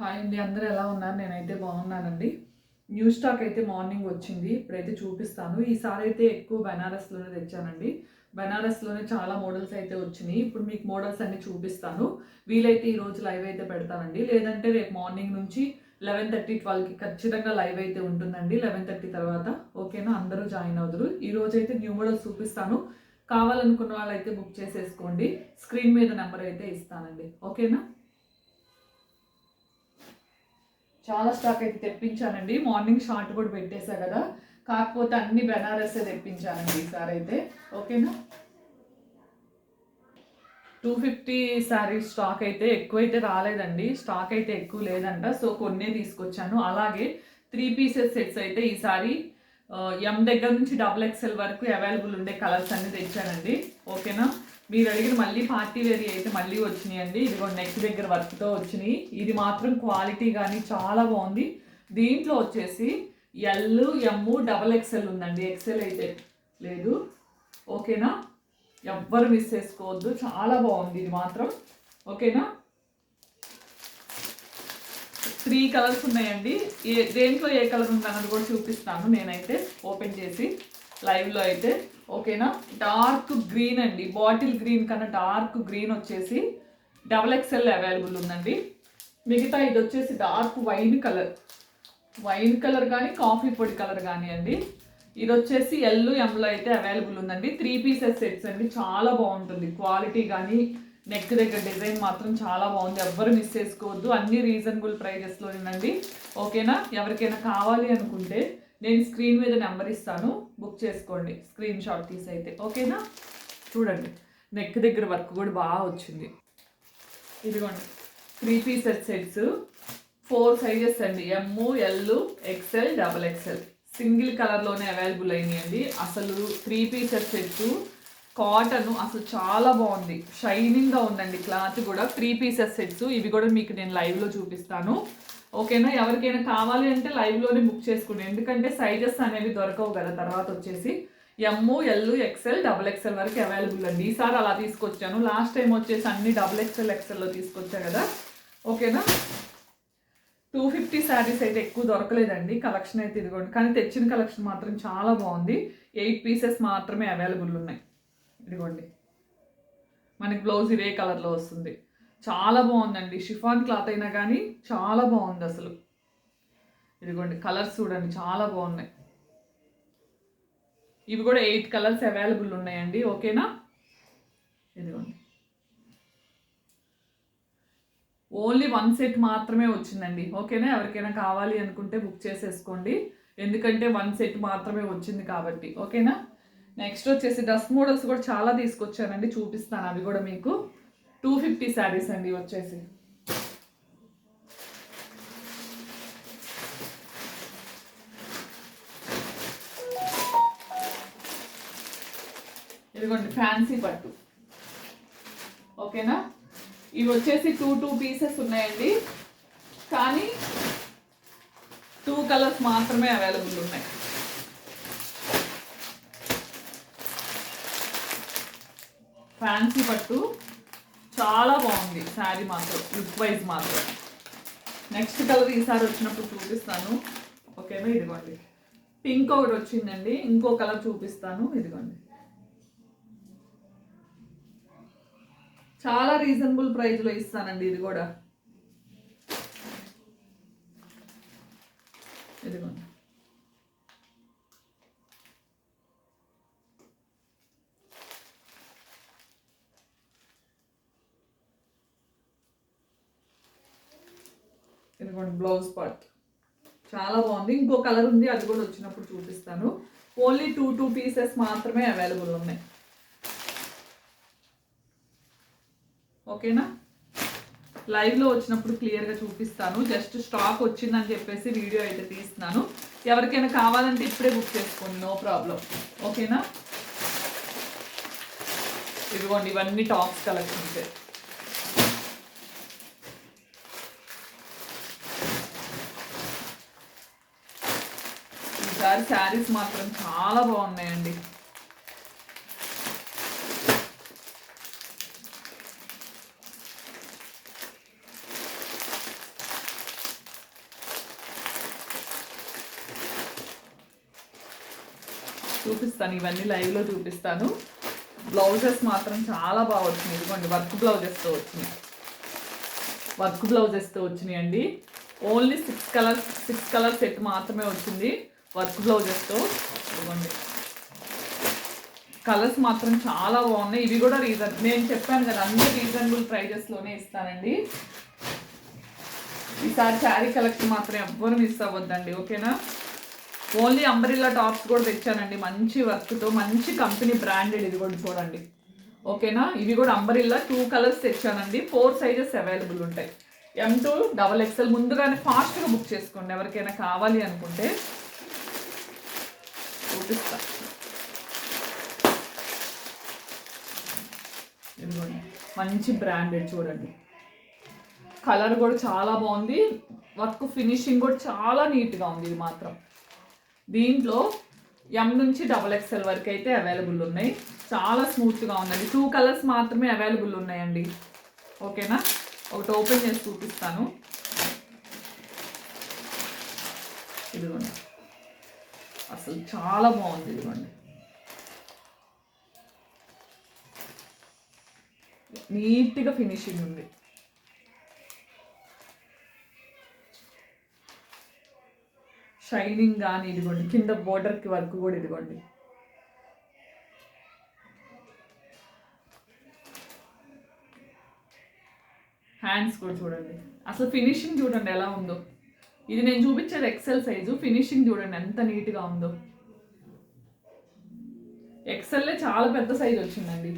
Hi అండి అందరూ ఎలా ఉన్నారు? నేనైతే బాగున్నానండి. న్యూ స్టాక్ అయితే మార్నింగ్ వచ్చింది. ఇప్పుడైతే చూపిస్తాను. ఈసారి అయితే ఎక్కువ బెనారస్లోనే తెచ్చానండి. బెనారస్లోనే చాలా మోడల్స్ అయితే వచ్చినాయి. ఇప్పుడు మీకు మోడల్స్ అన్ని చూపిస్తాను. వీలైతే ఈరోజు లైవ్ అయితే పెడతానండి. లేదంటే రేపు మార్నింగ్ నుంచి లెవెన్ థర్టీ ట్వెల్వ్కి ఖచ్చితంగా లైవ్ అయితే ఉంటుందండి. లెవెన్ థర్టీ తర్వాత. ఓకేనా అందరూ జాయిన్ అవుతారు ఈ రోజు అయితే న్యూ మోడల్స్ చూపిస్తాను. కావాలనుకున్న వాళ్ళైతే బుక్ చేసేసుకోండి. స్క్రీన్ మీద నెంబర్ అయితే ఇస్తానండి. ఓకేనా చాలా స్టాక్ అయితే తెప్పించానండి. మార్నింగ్ షార్ట్ కూడా పెట్టేశా కదా. కాకపోతే అన్ని బెనారసే తెప్పించానండి ఈసారి అయితే. ఓకేనా? టూ ఫిఫ్టీ శారీస్ స్టాక్ అయితే ఎక్కువైతే రాలేదండి. స్టాక్ అయితే ఎక్కువ లేదంట. సో కొన్నే తీసుకొచ్చాను. అలాగే త్రీ పీసెస్ సెట్స్ అయితే ఈసారి ఎం దగ్గర నుంచి డబుల్ ఎక్స్ఎల్ వరకు అవైలబుల్ ఉండే కలర్స్ అన్ని తెచ్చానండి. ఓకేనా? మీరు అడిగిన మళ్ళీ పార్టీ వేర్ అయితే మళ్ళీ వచ్చినాయండి. ఇదిగో నెక్ దగ్గర వర్క్తో వచ్చినాయి. ఇది మాత్రం క్వాలిటీ కానీ చాలా బాగుంది. దీంట్లో వచ్చేసి ఎల్ ఎమ్ డబల్ ఎక్స్ఎల్ ఉందండి. ఎక్స్ఎల్ అయితే లేదు. ఓకేనా ఎవ్వరు మిస్ చేసుకోవద్దు. చాలా బాగుంది ఇది మాత్రం. ఓకేనా త్రీ కలర్స్ ఉన్నాయండి. ఏ దేంట్లో ఏ కలర్ ఉందన్నది కూడా చూపిస్తాను నేనైతే. ఓపెన్ చేసి లైవ్లో అయితే. ఓకేనా? డార్క్ గ్రీన్ అండి. బాటిల్ గ్రీన్ కన్నా డార్క్ గ్రీన్ వచ్చేసి డబల్ ఎక్స్ఎల్ అవైలబుల్ ఉందండి. మిగతా ఇది వచ్చేసి dark wine colour. Wine colour కానీ కాఫీ పొడి కలర్ కానీ అండి. ఇది వచ్చేసి ఎల్లు ఎంలో అయితే అవైలబుల్ ఉందండి. త్రీ పీసెస్ సెట్స్ అండి. చాలా బాగుంటుంది. క్వాలిటీ కానీ నెక్ దగ్గర డిజైన్ మాత్రం చాలా బాగుంది. ఎవ్వరు మిస్ చేసుకోవద్దు. అన్ని రీజనబుల్ ప్రైజెస్లోనండి ఓకేనా? ఎవరికైనా కావాలి అనుకుంటే నేను స్క్రీన్ మీద నెంబర్ ఇస్తాను. బుక్ చేసుకోండి. స్క్రీన్ షాట్ తీసి అయితే ఓకేనా చూడండి. నెక్ దగ్గర వర్క్ కూడా బాగా వచ్చింది. ఇదిగోండి. Three pieces sets four sizes అండి. M L XL double XL single కలర్లోనే అవైలబుల్ అయినాయండి. అసలు త్రీ పీసెస్ సెట్స్ కాటన్ అసలు చాలా బాగుంది. షైనింగ్గా ఉందండి. క్లాత్ కూడా. త్రీ పీసెస్ సెట్స్ ఇవి కూడా మీకు నేను లైవ్లో చూపిస్తాను. ఓకేనా? ఎవరికైనా కావాలి అంటే లైవ్లోనే బుక్ చేసుకోండి ఎందుకంటే సైజెస్ అనేవి దొరకవు కదా. తర్వాత వచ్చేసి M L XL double XL వరకు అవైలబుల్ అండి. ఈసారి అలా తీసుకొచ్చాను. లాస్ట్ టైం వచ్చేసి అన్ని డబుల్ ఎక్స్ఎల్ ఎక్సెల్లో తీసుకొచ్చా కదా? ఓకేనా? టూ ఫిఫ్టీ శారీస్ అయితే ఎక్కువ దొరకలేదండి. కలెక్షన్ అయితే ఇదిగోండి. కానీ తెచ్చిన కలెక్షన్ మాత్రం చాలా బాగుంది. ఎయిట్ పీసెస్ మాత్రమే అవైలబుల్ ఉన్నాయి. ఇదిగోండి. మనకి బ్లౌజ్ ఇదే కలర్లో వస్తుంది. చాలా బాగుందండి. షిఫాన్ క్లాత్ అయినా కానీ చాలా బాగుంది అసలు. ఇదిగోండి కలర్స్ చూడండి చాలా బాగున్నాయి. ఇవి కూడా ఎయిట్ కలర్స్ అవైలబుల్ ఉన్నాయండి. ఓకేనా? ఇదిగోండి. ఓన్లీ వన్ సెట్ మాత్రమే వచ్చిందండి. ఓకేనా? ఎవరికైనా కావాలి అనుకుంటే బుక్ చేసేసుకోండి. ఎందుకంటే వన్ సెట్ మాత్రమే వచ్చింది కాబట్టి. ఓకేనా? నెక్స్ట్ వచ్చేసి డస్ట్ మోడల్స్ కూడా చాలా తీసుకొచ్చానండి. చూపిస్తాను అవి కూడా మీకు. టూ ఫిఫ్టీ శారీస్ అండి వచ్చేసి. ఇదిగోండి ఫ్యాన్సీ పట్టు. ఓకేనా? ఇవి వచ్చేసి టూ టూ పీసెస్ ఉన్నాయండి. కానీ టూ కలర్స్ మాత్రమే అవైలబుల్ ఉన్నాయి. ఫ్యాన్సీ పట్టు చాలా బాగుంది. శారీ మాత్రం లుక్ వైజ్ మాత్రం. నెక్స్ట్ కలర్ ఈసారి వచ్చినప్పుడు చూపిస్తాను. ఓకేనా? ఇదిగోండి. పింక్ ఒకటి వచ్చిందండి. ఇంకో కలర్ చూపిస్తాను. ఇదిగోండి. చాలా రీజనబుల్ ప్రైస్లో ఇస్తానండి ఇది కూడా. ఇదిగోండి. ఇదిగోండి బ్లౌజ్ పార్ట్ చాలా బాగుంది. ఇంకో కలర్ ఉంది అది కూడా వచ్చినప్పుడు చూపిస్తాను. ఓన్లీ టూ టూ పీసెస్ మాత్రమే అవైలబుల్ ఉన్నాయి. ఓకేనా? లైవ్లో వచ్చినప్పుడు క్లియర్గా చూపిస్తాను. జస్ట్ స్టాక్ వచ్చిందని చెప్పేసి వీడియో అయితే తీస్తున్నాను. ఎవరికైనా కావాలంటే ఇప్పుడే బుక్ చేసుకోండి నో ప్రాబ్లం ఓకేనా? ఇదిగోండి ఇవన్నీ టాప్స్ కలెక్షన్స్ ఈసారి శారీస్ మాత్రం చాలా బాగున్నాయండి. చూపిస్తాను ఇవన్నీ లైవ్లో చూపిస్తాను. బ్లౌజెస్ మాత్రం చాలా బాగా వచ్చినాయి. ఇదిగోండి వర్క్ బ్లౌజెస్తో వచ్చినాయి. వర్క్ బ్లౌజెస్తో వచ్చినాయి అండి only six colours six colour set మాత్రమే వచ్చింది. వర్క్ బ్లౌజెస్తో. ఇవ్వండి కలర్స్ మాత్రం చాలా బాగున్నాయి. ఇవి కూడా రీజన్ నేను చెప్పాను కదా అన్ని రీజనబుల్ ప్రైజెస్లోనే ఇస్తానండి. ఈసారి శారీ కలెక్షన్ మాత్రం ఎవ్వరు మిస్ అవ్వద్దండి ఓకేనా? ఓన్లీ అంబరిల్లా టాప్స్ కూడా తెచ్చానండి మంచి వర్క్తో మంచి కంపెనీ బ్రాండెడ్ ఇది కూడా చూడండి. ఓకేనా? ఇవి కూడా అంబరిల్లా టూ కలర్స్ తెచ్చానండి ఫోర్ సైజెస్ అవైలబుల్ ఉంటాయి. ఎం టూ డబల్ ఎక్స్ఎల్ ముందుగానే ఫాస్ట్గా బుక్ చేసుకోండి ఎవరికైనా కావాలి అనుకుంటే. చూపిస్తా ఇదిగోండి మంచి బ్రాండెడ్ చూడండి. కలర్ కూడా చాలా బాగుంది. వర్క్ ఫినిషింగ్ కూడా చాలా నీట్గా ఉంది ఇది మాత్రం. దీంట్లో ఎం నుంచి డబల్ ఎక్స్ఎల్ వరకు అయితే అవైలబుల్ ఉన్నాయి. చాలా స్మూత్గా ఉందండి. టూ కలర్స్ మాత్రమే అవైలబుల్ ఉన్నాయండి. ఓకేనా? ఒకటి ఓపెన్ చేసి చూపిస్తాను. ఇదిగోండి. అసలు చాలా బాగుంది ఇదిగోండి. నీట్గా ఫినిషింగ్ ఉంది. షైనింగ్ కానీ ఇదిగోండి కింద బోర్డర్కి వర్క్ కూడా ఇదిగోండి. హ్యాండ్స్ కూడా చూడండి. అసలు ఫినిషింగ్ చూడండి ఎలా ఉందో. ఇది నేను చూపించేది ఎక్సెల్ సైజు ఫినిషింగ్ చూడండి ఎంత నీట్గా ఉందో. ఎక్సెల్లే చాలా పెద్ద సైజ్ వచ్చిందండి.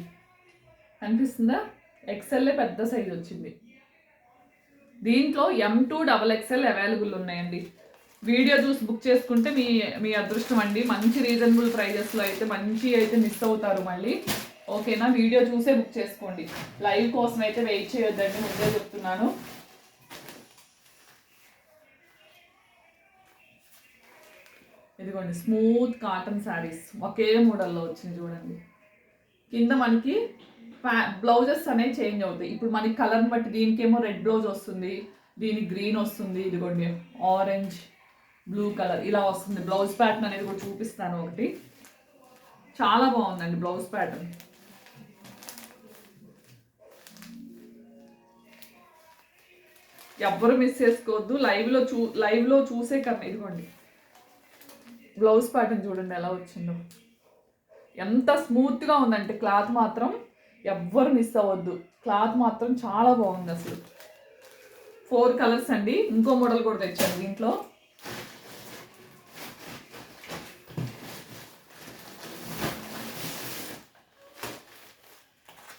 అనిపిస్తుందా? ఎక్సెల్లే పెద్ద సైజ్ వచ్చింది. దీంట్లో M two double XL available ఉన్నాయండి. వీడియో చూసి బుక్ చేసుకుంటే మీ మీ అదృష్టం అండి. మంచి రీజనబుల్ ప్రైజెస్లో అయితే మంచి అయితే మిస్ అవుతారు మళ్ళీ. ఓకేనా వీడియో చూసే బుక్ చేసుకోండి. లైవ్ కోసం అయితే వెయిట్ చేయొద్దండి. ముందే చెప్తున్నాను. ఇదిగోండి స్మూత్ కాటన్ శారీస్ ఒకే మోడల్లో వచ్చింది చూడండి. కింద మనకి బ్లౌజెస్ అనేవి చేంజ్ అవుతాయి. ఇప్పుడు మనకి కలర్ని బట్టి దీనికేమో రెడ్ బ్లౌజ్ వస్తుంది దీనికి గ్రీన్ వస్తుంది ఇదిగోండి ఆరెంజ్ బ్లూ కలర్ ఇలా వస్తుంది. బ్లౌజ్ ప్యాటర్న్ అనేది కూడా చూపిస్తాను ఒకటి. చాలా బాగుందండి బ్లౌజ్ ప్యాటర్న్ ఎవ్వరు మిస్ చేసుకోవద్దు. లైవ్లో చూ లైవ్లో చూసే కన్నా ఇదిగోండి. బ్లౌజ్ ప్యాటర్న్ చూడండి ఎలా వచ్చిందో. ఎంత స్మూత్గా ఉందంటే క్లాత్ మాత్రం ఎవ్వరు మిస్ అవ్వద్దు. క్లాత్ మాత్రం చాలా బాగుంది అసలు. ఫోర్ కలర్స్ అండి. ఇంకో మోడల్ కూడా తెచ్చాను దీంట్లో.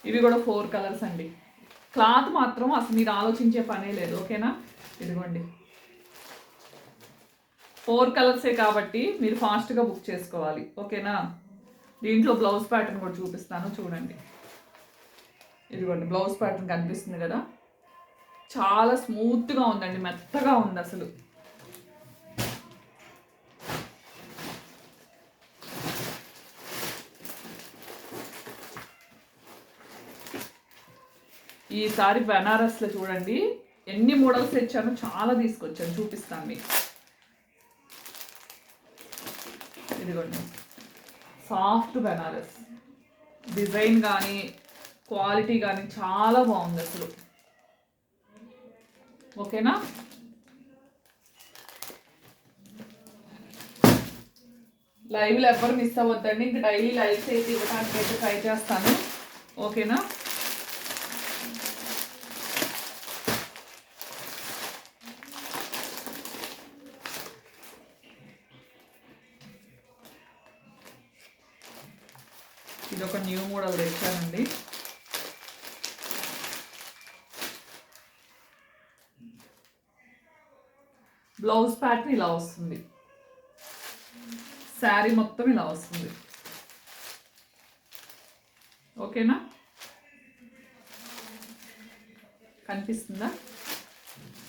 ఇవి కూడా ఫోర్ కలర్స్ అండి. క్లాత్ మాత్రం అసలు మీరు ఆలోచించే పనే లేదు. ఓకేనా? ఇదిగోండి. ఫోర్ కలర్సే కాబట్టి మీరు ఫాస్ట్గా బుక్ చేసుకోవాలి. ఓకేనా? దీంట్లో బ్లౌజ్ ప్యాటర్న్ కూడా చూపిస్తాను చూడండి. ఇదిగోండి బ్లౌజ్ ప్యాటర్న్ కనిపిస్తుంది కదా? చాలా స్మూత్గా ఉందండి మెత్తగా ఉంది అసలు. ఈసారి బెనారస్లో చూడండి ఎన్ని మోడల్స్ తెచ్చానో చాలా తీసుకొచ్చాను చూపిస్తాను మీకు. ఇదిగోండి. సాఫ్ట్ బెనారస్ డిజైన్ కానీ క్వాలిటీ కానీ చాలా బాగుంది అసలు. ఓకేనా? లైవ్లో ఎవరు మిస్ అవ్వద్దండి. ఇంక డైలీ లైవ్స్ అయితే ఇవ్వడానికి అయితే ట్రై చేస్తాను. ఓకేనా? ఒక తెచ్చానండి బ్లౌజ్ ప్యాటర్న్ ఇలా వస్తుంది. శారీ మొత్తం ఇలా వస్తుంది. ఓకేనా? కనిపిస్తుందా?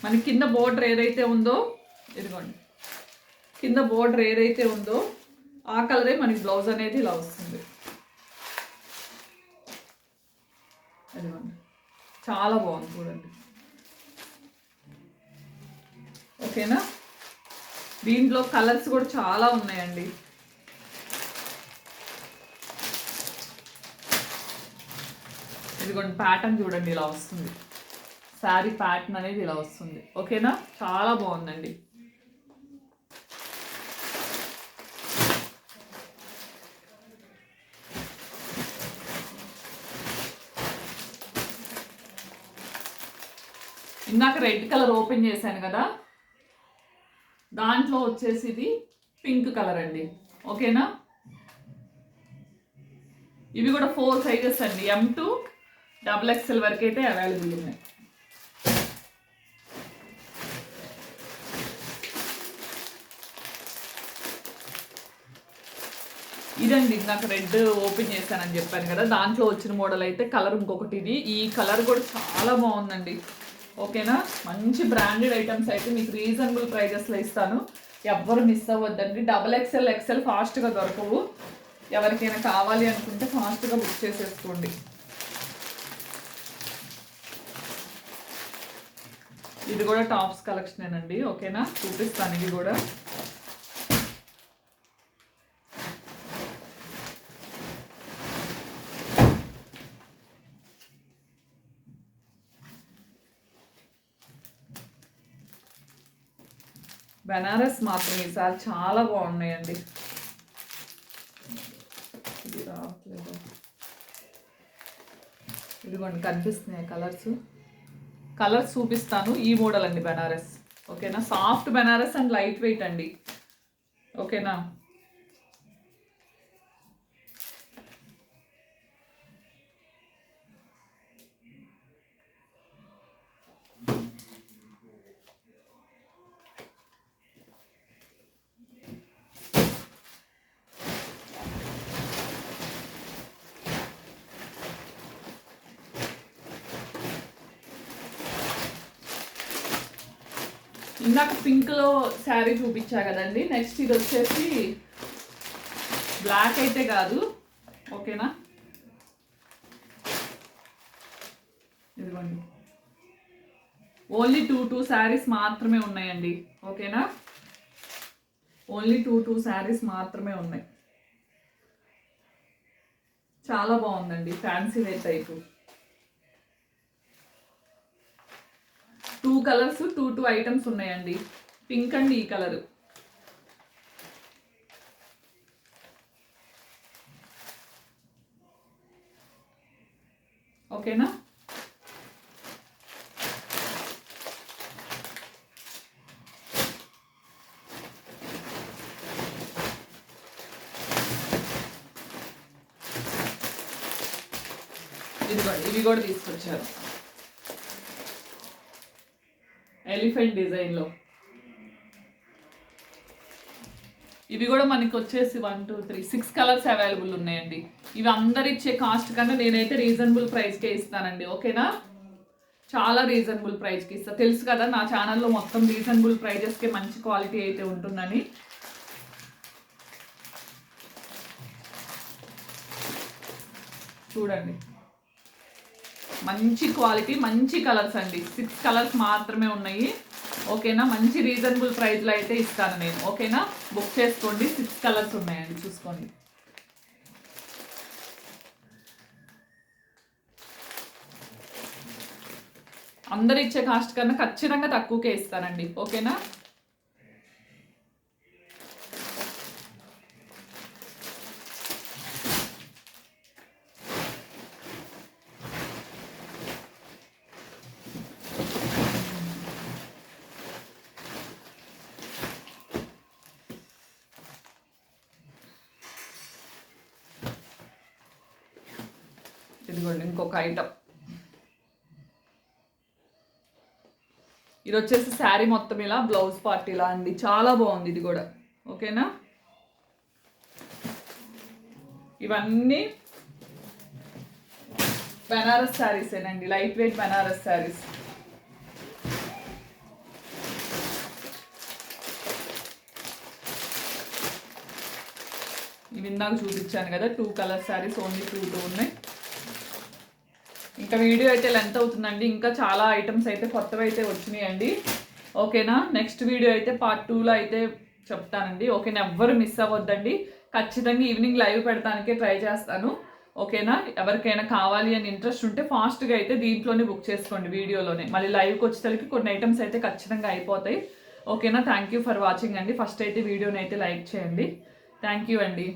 మన కింద బోర్డర్ ఏదైతే ఉందో ఇదిగోండి. కింద బోర్డర్ ఏదైతే ఉందో ఆ కలరే మనకి బ్లౌజ్ అనేది ఇలా వస్తుంది. అదిగోండి చాలా బాగుంది చూడండి. ఓకేనా? దీంట్లో కలర్స్ కూడా చాలా ఉన్నాయండి. ఇదిగోండి ప్యాటర్న్ చూడండి ఇలా వస్తుంది. శారీ ప్యాటర్న్ అనేది ఇలా వస్తుంది. ఓకేనా? చాలా బాగుందండి. ఇందాక రెడ్ కలర్ ఓపెన్ చేశాను కదా? దాంట్లో వచ్చేసి ఇది పింక్ కలర్ అండి. ఓకేనా? ఇవి కూడా ఫోర్ సైజెస్ అండి. ఎం టు డబుల్ ఎక్స్ఎల్ వరకు అయితే అవైలబుల్ ఉన్నాయి. ఇదండి నాకు రెడ్ ఓపెన్ చేశానని చెప్పాను కదా. దాంట్లో వచ్చిన మోడల్ అయితే కలర్ ఇంకొకటి ఇది ఈ కలర్ కూడా చాలా బాగుందండి. ఓకేనా? మంచి బ్రాండెడ్ ఐటమ్స్ అయితే మీకు రీజనబుల్ ప్రైజెస్లో ఇస్తాను. ఎవ్వరు మిస్ అవ్వద్దండి. డబల్ ఎక్స్ఎల్ ఎక్స్ఎల్ ఫాస్ట్గా దొరకవు. ఎవరికైనా కావాలి అనుకుంటే ఫాస్ట్గా బుక్ చేసేసుకోండి. ఇది కూడా టాప్స్ కలెక్షనేనండి. ఓకేనా? చూపిస్తాను ఇది కూడా. బెనారస్ మాత్రం ఈసారి చాలా బాగున్నాయండి. ఇది రావట్లేదు. ఇదిగోండి కనిపిస్తున్నాయి కలర్స్. కలర్స్ చూపిస్తాను. ఈ మోడల్ అండి బెనారస్. ఓకేనా? Soft Banaras and light weight అండి. ఓకేనా? ఇందాక పింక్లో శారీ చూపించా కదండి. నెక్స్ట్ ఇది వచ్చేసి బ్లాక్ అయితే కాదు. ఓకేనా ఇదిగోండి. ఓన్లీ టూ టూ శారీస్ మాత్రమే ఉన్నాయండి. ఓకేనా ఓన్లీ టూ టూ శారీస్ మాత్రమే ఉన్నాయి. చాలా బాగుందండి. Fancy wear type two colours two two items ఉన్నాయండి. పింక్ అండ్ ఈ కలర్. ఓకేనా? ఇదిగోండి ఇవి కూడా తీసుకొచ్చారు. ఎలిఫెంట్ డిజైన్లో. ఇవి కూడా మనకి వచ్చేసి one two three six colours available ఉన్నాయండి. ఇవి అందరు ఇచ్చే కాస్ట్ కన్నా నేనైతే రీజనబుల్ ప్రైస్కే ఇస్తానండి. ఓకేనా? చాలా రీజనబుల్ ప్రైస్కి ఇస్తా. తెలుసు కదా నా ఛానల్లో మొత్తం రీజనబుల్ ప్రైజెస్కే మంచి క్వాలిటీ అయితే ఉంటుందని. చూడండి. మంచి క్వాలిటీ మంచి కలర్స్ అండి. సిక్స్ కలర్స్ మాత్రమే ఉన్నాయి. ఓకేనా? మంచి రీజనబుల్ ప్రైస్లో అయితే ఇస్తాను నేను. ఓకేనా? బుక్ చేసుకోండి. సిక్స్ కలర్స్ ఉన్నాయండి. చూసుకోండి. అందరు ఇచ్చే కాస్ట్ కన్నా ఖచ్చితంగా తక్కువకే ఇస్తానండి. ఓకేనా? ఇదిగోండి ఇంకొక ఐటమ్ ఇది వచ్చేసి శారీ మొత్తం ఇలా బ్లౌజ్ పార్ట్ ఇలా అండి చాలా బాగుంది ఇది కూడా. ఓకేనా? ఇవన్నీ బెనారస్ శారీసేనండి లైట్ వెయిట్ బెనారస్ శారీస్. ఇవి ఇందాక చూపించాను కదా two colour saris only two two ఉన్నాయి. ఇంకా వీడియో అయితే లెంత్ అవుతుందండి. ఇంకా చాలా ఐటమ్స్ అయితే కొత్తవి అయితే వచ్చినాయండి. ఓకేనా? నెక్స్ట్ వీడియో అయితే పార్ట్ టూలో అయితే చెప్తానండి. ఓకేనా? ఎవ్వరు మిస్ అవ్వద్దండి. ఖచ్చితంగా ఈవినింగ్ లైవ్ పెడతానికే ట్రై చేస్తాను. ఓకేనా? ఎవరికైనా కావాలి అని ఇంట్రెస్ట్ ఉంటే ఫాస్ట్గా అయితే దీంట్లోనే బుక్ చేసుకోండి వీడియోలోనే. మళ్ళీ లైవ్కి వచ్చేసరికి కొన్ని ఐటమ్స్ అయితే ఖచ్చితంగా అయిపోతాయి. ఓకేనా? థ్యాంక్ యూ ఫర్ వాచింగ్ అండి. ఫస్ట్ అయితే వీడియోని అయితే లైక్ చేయండి. థ్యాంక్ యూ అండి.